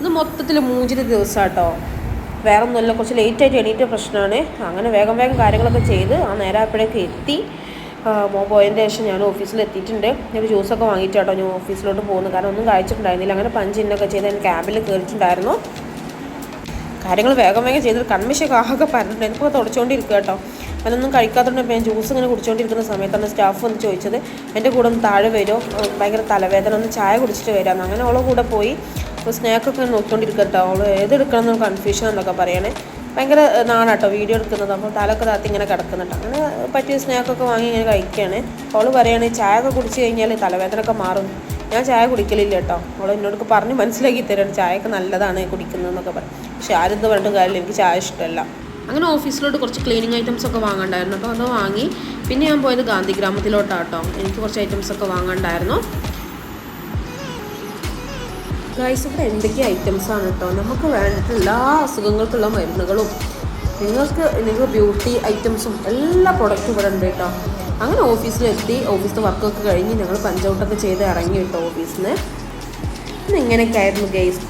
ഇത് മൊത്തത്തിൽ മൂഞ്ചിന് ദിവസം കേട്ടോ വേറെ ഒന്നുമല്ല കുറച്ച് ലേറ്റായിട്ട് എണീറ്റ പ്രശ്നമാണ് അങ്ങനെ വേഗം വേഗം കാര്യങ്ങളൊക്കെ ചെയ്ത് ആ നേരം അപ്പോഴേക്ക് എത്തി. മോ പോയതിന്റെ ശേഷം ഞാൻ ഓഫീസിൽ എത്തിയിട്ടുണ്ട്. ഞാൻ ജ്യൂസൊക്കെ വാങ്ങിയിട്ട് കേട്ടോ ഞാൻ ഓഫീസിലോട്ട് പോകുന്നു കാരണം ഒന്നും കഴിച്ചിട്ടുണ്ടായിരുന്നില്ല. അങ്ങനെ പഞ്ച് ഇന്നൊക്കെ ചെയ്ത് ഞാൻ ക്യാബിൽ കയറിയിട്ടുണ്ടായിരുന്നു കാര്യങ്ങൾ വേഗം വേഗം ചെയ്ത് കൺമിഷൊക്കെ ആകെ പറഞ്ഞിട്ടുണ്ട് ഇപ്പോൾ തുടച്ചുകൊണ്ടിരിക്കുക കേട്ടോ. അതിനൊന്നും കഴിക്കാത്തതുകൊണ്ട് ഞാൻ ജ്യൂസ് ഇങ്ങനെ കുടിച്ചുകൊണ്ടിരിക്കുന്ന സമയത്താണ് സ്റ്റാഫ് വന്ന് ചോദിച്ചത്. എന്റെ കൂടെ ഒന്ന് താഴെ വരുമോ ഭയങ്കര തലവേദന. ഒന്ന് ചായ കുടിച്ചിട്ട് വരാമെന്ന് അങ്ങനെ അവളെ കൂടെ പോയി. അപ്പോൾ സ്നാക്കൊക്കെ നോക്കിക്കൊണ്ടിരിക്കുക കേട്ടോ അവൾ ഏതെടുക്കണം എന്നൊരു കൺഫ്യൂഷൻ എന്നൊക്കെ പറയണേ. ഭയങ്കര നാണാട്ടോ വീഡിയോ എടുക്കുന്നത്. അപ്പോൾ തലൊക്കെ താത്തി ഇങ്ങനെ കിടക്കുന്നുണ്ട്. അങ്ങനെ പറ്റിയ സ്നാക്കൊക്കെ വാങ്ങി ഇങ്ങനെ കഴിക്കുകയാണ്. അവൾ പറയുകയാണ് ചായ ഒക്കെ കുടിച്ച് കഴിഞ്ഞാൽ തലവേദന ഒക്കെ മാറും. ഞാൻ ചായ കുടിക്കലില്ല കേട്ടോ. അവൾ എന്നോട് പറഞ്ഞ് മനസ്സിലാക്കി തരാണ്. ചായയൊക്കെ നല്ലതാണ് കുടിക്കുന്നതെന്നൊക്കെ പറയും പക്ഷെ ആരെന്ത് പറഞ്ഞിട്ട് കാര്യമില്ല. എനിക്ക് ചായ ഇഷ്ടമല്ല. അങ്ങനെ ഓഫീസിലോട്ട് കുറച്ച് ക്ലീനിങ് ഐറ്റംസ് ഒക്കെ വാങ്ങണ്ടായിരുന്നു. അപ്പോൾ അത് വാങ്ങി. പിന്നെ ഞാൻ പോയത് ഗാന്ധി ഗ്രാമത്തിലോട്ടാണ് കേട്ടോ എനിക്ക് കുറച്ച് ഐറ്റംസ് ഒക്കെ വാങ്ങണ്ടായിരുന്നു. ഗൈസ് ഇവിടെ എന്തൊക്കെ ആണ് കേട്ടോ നമുക്ക് വേണ്ടിയിട്ട് എല്ലാ അസുഖങ്ങൾക്കുള്ള മരുന്നുകളും നിങ്ങൾക്ക് നിങ്ങൾക്ക് ബ്യൂട്ടി ഐറ്റംസും എല്ലാ പ്രൊഡക്റ്റും ഇവിടെ ഉണ്ട് കേട്ടോ അങ്ങനെ ഓഫീസിലെത്തി ഓഫീസിലെ വർക്കൊക്കെ കഴിഞ്ഞ് ഞങ്ങൾ പഞ്ചൗട്ടൊക്കെ ചെയ്ത് ഇറങ്ങി കേട്ടോ ഓഫീസിൽ നിന്ന് ഇങ്ങനെയൊക്കെ ആയിരുന്നു ഗൈസ്